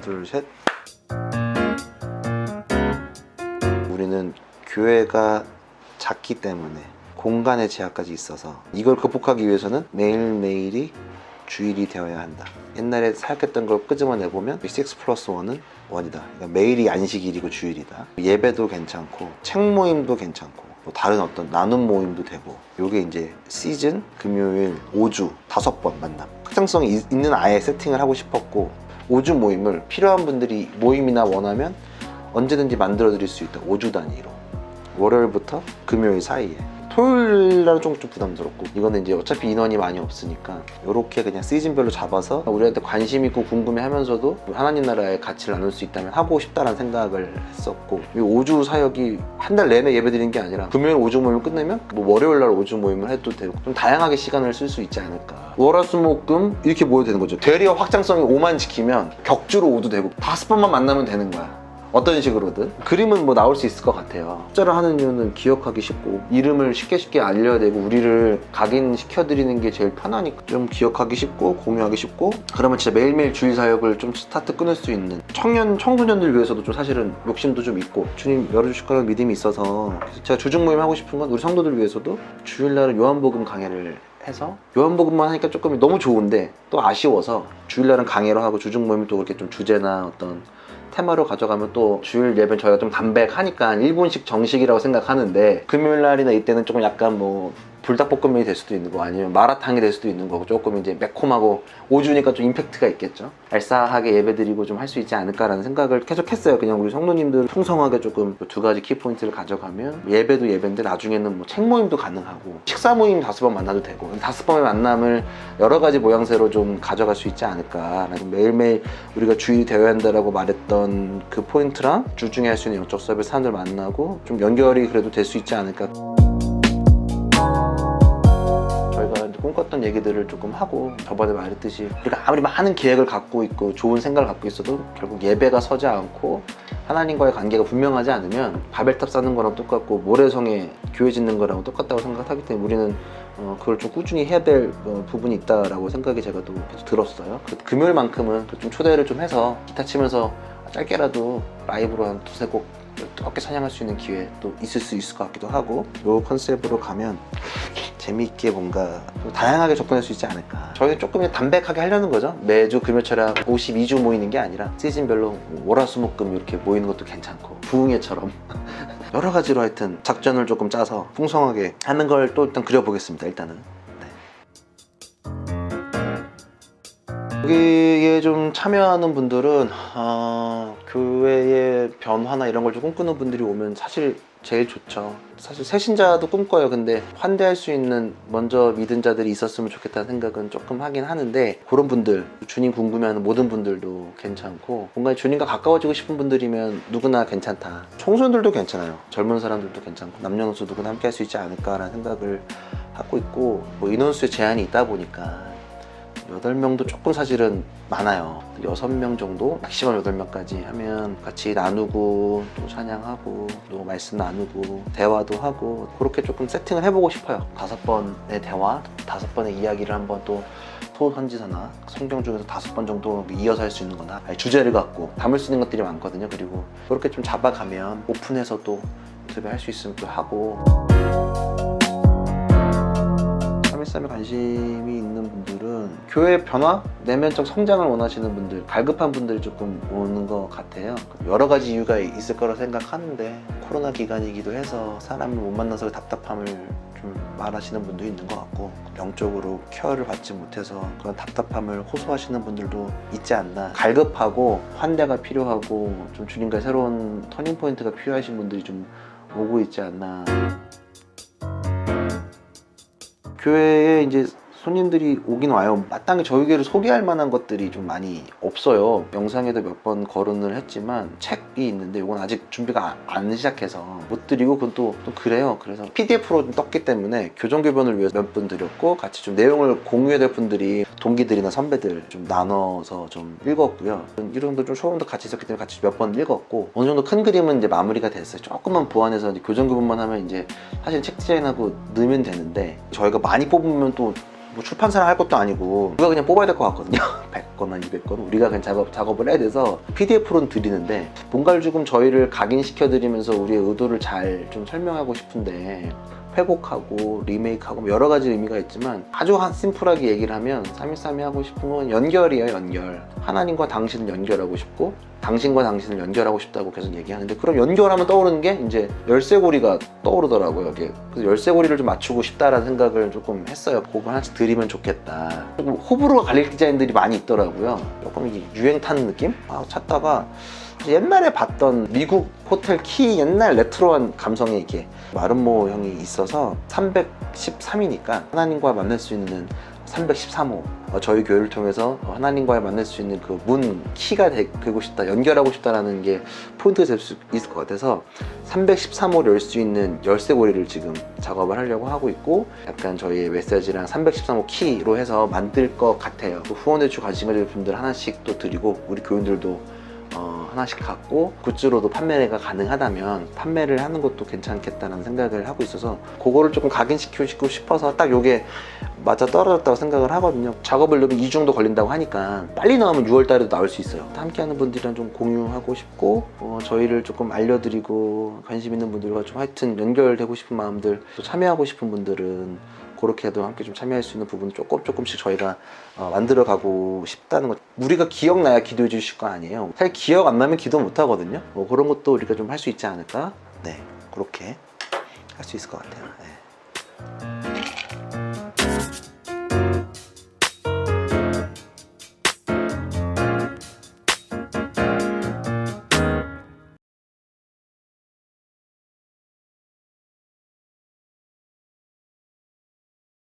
둘 셋. 우리는 교회가 작기 때문에 공간의 제약까지 있어서 이걸 극복하기 위해서는 매일매일이 주일이 되어야 한다. 옛날에 사역했던 걸 끄집어내 보면 6 플러스 1은 1이다. 그러니까 매일이 안식일이고 주일이다. 예배도 괜찮고 책 모임도 괜찮고 뭐 다른 어떤 나눔 모임도 되고 요게 이제 시즌 금요일 5주 다섯 번 만남. 확장성이 있- 있는 아예 세팅을 하고 싶었고 5주 모임을 필요한 분들이 모임이나 원하면 언제든지 만들어 드릴 수 있다. 5주 단위로. 월요일부터 금요일 사이에 토요일 날은 좀, 좀 부담스럽고 이거는 이제 어차피 인원이 많이 없으니까 이렇게 그냥 시즌별로 잡아서 우리한테 관심 있고 궁금해 하면서도 하나님 나라의 가치를 나눌 수 있다면 하고 싶다라는 생각을 했었고 이 5주 사역이 한 달 내내 예배 드리는 게 아니라 금요일 5주 모임을 끝내면 뭐 월요일 날 5주 모임을 해도 되고 좀 다양하게 시간을 쓸 수 있지 않을까. 월화수목금 이렇게 모여도 되는 거죠. 대리와 확장성이 5만 지키면 격주로 5도 되고 다섯 번만 만나면 되는 거야 어떤 식으로든 그림은 뭐 나올 수 있을 것 같아요. 숫자를 하는 이유는 기억하기 쉽고 이름을 쉽게 쉽게 알려야 되고 우리를 각인시켜 드리는 게 제일 편하니까. 좀 기억하기 쉽고 공유하기 쉽고 그러면 진짜 매일매일 주일 사역을 좀 스타트 끊을 수 있는 청년 청소년들 위해서도 좀 사실은 욕심도 좀 있고 주님 열어주실 거라는 믿음이 있어서 제가 주중 모임 하고 싶은 건 우리 성도들 위해서도 주일날은 요한복음 강해를 해서 요한복음만 하니까 조금 너무 좋은데 또 아쉬워서 주일날은 강해로 하고 주중 모임 또 그렇게 좀 주제나 어떤 테마로 가져가면 또 주일 예배는 저희가 좀 담백하니까 일본식 정식이라고 생각하는데 금요일 날이나 이때는 조금 약간 뭐 불닭볶음면이 될 수도 있는 거 아니면 마라탕이 될 수도 있는 거고 조금 이제 매콤하고 오주니까 좀 임팩트가 있겠죠? 알싸하게 예배드리고 좀 할 수 있지 않을까라는 생각을 계속 했어요. 그냥 우리 성도님들 풍성하게 조금 두 가지 키포인트를 가져가면 예배도 예배인데 나중에는 뭐 책 모임도 가능하고 식사 모임 다섯 번 만나도 되고 다섯 번의 만남을 여러 가지 모양새로 좀 가져갈 수 있지 않을까라는 매일매일 우리가 주일이 되어야 한다라고 말했던 그 포인트랑 주중에 할 수 있는 영적 수업을 사람들 만나고 좀 연결이 그래도 될 수 있지 않을까 꿈꿨던 얘기들을 조금 하고 저번에 말했듯이 우리가 아무리 많은 계획을 갖고 있고 좋은 생각을 갖고 있어도 결국 예배가 서지 않고 하나님과의 관계가 분명하지 않으면 바벨탑 쌓는 거랑 똑같고 모래성에 교회 짓는 거랑 똑같다고 생각하기 때문에 우리는 어, 그걸 좀 꾸준히 해야 될 어, 부분이 있다라고 생각이 제가 또 계속 들었어요. 그 금요일만큼은 좀 초대를 좀 해서 기타 치면서 짧게라도 라이브로 한 두세 곡 뜨겁게 찬양할 수 있는 기회 또 있을 수 있을 것 같기도 하고 요 컨셉으로 가면 재미있게 뭔가 좀 다양하게 접근할 수 있지 않을까. 저희는 조금 담백하게 하려는 거죠. 매주 금요철야 52주 모이는 게 아니라 시즌별로 월화수목금 이렇게 모이는 것도 괜찮고 부흥회처럼. 여러 가지로 하여튼 작전을 조금 짜서 풍성하게 하는 걸 또 일단 그려보겠습니다 일단은 여기에 좀 참여하는 분들은 어, 교회의 변화나 이런 걸 좀 꿈꾸는 분들이 오면 사실 제일 좋죠. 사실 새신자도 꿈꿔요. 근데 환대할 수 있는 먼저 믿은 자들이 있었으면 좋겠다는 생각은 조금 하긴 하는데 그런 분들, 주님 궁금해하는 모든 분들도 괜찮고 뭔가 주님과 가까워지고 싶은 분들이면 누구나 괜찮다. 청소년들도 괜찮아요. 젊은 사람들도 괜찮고 남녀노소 누구나 함께 할 수 있지 않을까라는 생각을 하고 있고 뭐 인원수에 제한이 있다 보니까 8명도 조금 사실은 많아요. 6명 정도, 맥시멈 8명까지 하면 같이 나누고 또 찬양하고 또 말씀 나누고 대화도 하고 그렇게 조금 세팅을 해보고 싶어요. 다섯 번의 대화, 다섯 번의 이야기를 한번 또 소선지서나 성경 중에서 다섯 번 정도 이어서 할 수 있는 거나 주제를 갖고 담을 수 있는 것들이 많거든요. 그리고 그렇게 좀 잡아가면 오픈해서 또 인터뷰 할수 있으면 또 하고 313에 관심이 있는 분들은 교회 변화, 내면적 성장을 원하시는 분들, 갈급한 분들이 조금 오는 것 같아요. 여러 가지 이유가 있을 거라 생각하는데 코로나 기간이기도 해서 사람을 못 만나서 답답함을 좀 말하시는 분도 있는 것 같고 영적으로 케어를 받지 못해서 그런 답답함을 호소하시는 분들도 있지 않나 갈급하고 환대가 필요하고 좀 주님과 새로운 터닝 포인트가 필요하신 분들이 좀 오고 있지 않나 교회에 이제 손님들이 오긴 와요. 마땅히 저희 교회를 소개할 만한 것들이 좀 많이 없어요. 영상에도 몇 번 거론을 했지만 책이 있는데 이건 아직 준비가 안 시작해서 못 드리고 그건 또, 또 그래요. 그래서 PDF로 좀 떴기 때문에 교정교변을 위해서 몇 분 드렸고 같이 좀 내용을 공유해야 될 분들이 동기들이나 선배들 좀 나눠서 좀 읽었고요. 이름도 좀 처음부터 같이 있었기 때문에 같이 몇 번 읽었고 어느 정도 큰 그림은 이제 마무리가 됐어요. 조금만 보완해서 이제 교정교변만 하면 이제 사실 책 디자인하고 넣으면 되는데 저희가 많이 뽑으면 또 뭐 출판사랑 할 것도 아니고 우리가 그냥 뽑아야 될 것 같거든요. 100건이나 200건. 우리가 그냥 작업, 작업을 해야 돼서 PDF로는 드리는데 뭔가를 조금 저희를 각인시켜 드리면서 우리의 의도를 잘 좀 설명하고 싶은데 회곡하고 리메이크하고 뭐 여러 가지 의미가 있지만 아주 한 심플하게 얘기를 하면 313이 하고 싶은 건 연결이에요 연결. 하나님과 당신을 연결하고 싶고 당신과 당신을 연결하고 싶다고 계속 얘기하는데 그럼 연결하면 떠오르는 게 이제 열쇠고리가 떠오르더라고요. 여기 그래서 열쇠고리를 좀 맞추고 싶다라는 생각을 조금 했어요. 그거 하나씩 드리면 좋겠다. 조금 호불호가 갈릴 디자인들이 많이 있더라고요. 조금 이게 유행 타는 느낌? 아, 찾다가 옛날에 봤던 미국 호텔 키 옛날 레트로한 감성의 이게 마름모 형이 있어서 313이니까 하나님과 만날 수 있는 313호. 어, 저희 교회를 통해서 하나님과 만날 수 있는 그 문 키가 되, 고 싶다 연결하고 싶다라는 게 포인트가 될 수 있을 것 같아서 313호를 열 수 있는 열쇠고리를 지금 작업을 하려고 하고 있고 약간 저희의 메시지랑 313호 키로 해서 만들 것 같아요. 그 후원해주고 관심 가질 분들 하나씩 또 드리고 우리 교인들도 어, 하나씩 갖고 굿즈로도 판매가 가능하다면 판매를 하는 것도 괜찮겠다는 생각을 하고 있어서 그거를 조금 각인시키고 싶어서 딱 요게 맞아 떨어졌다고 생각을 하거든요. 작업을 넣으면 2주 정도 걸린다고 하니까 빨리 나오면 6월 달에도 나올 수 있어요. 함께하는 분들이랑 좀 공유하고 싶고 어, 저희를 조금 알려드리고 관심 있는 분들과 좀 하여튼 연결되고 싶은 마음들 또 참여하고 싶은 분들은 그렇게도 함께 좀 참여할 수 있는 부분 조금 조금씩 저희가 어, 만들어가고 싶다는 것 우리가 기억나야 기도해 주실 거 아니에요. 사실 기억 안 나면 기도 못 하거든요. 뭐 그런 것도 우리가 좀 할 수 있지 않을까? 네 그렇게 할 수 있을 것 같아요. 네.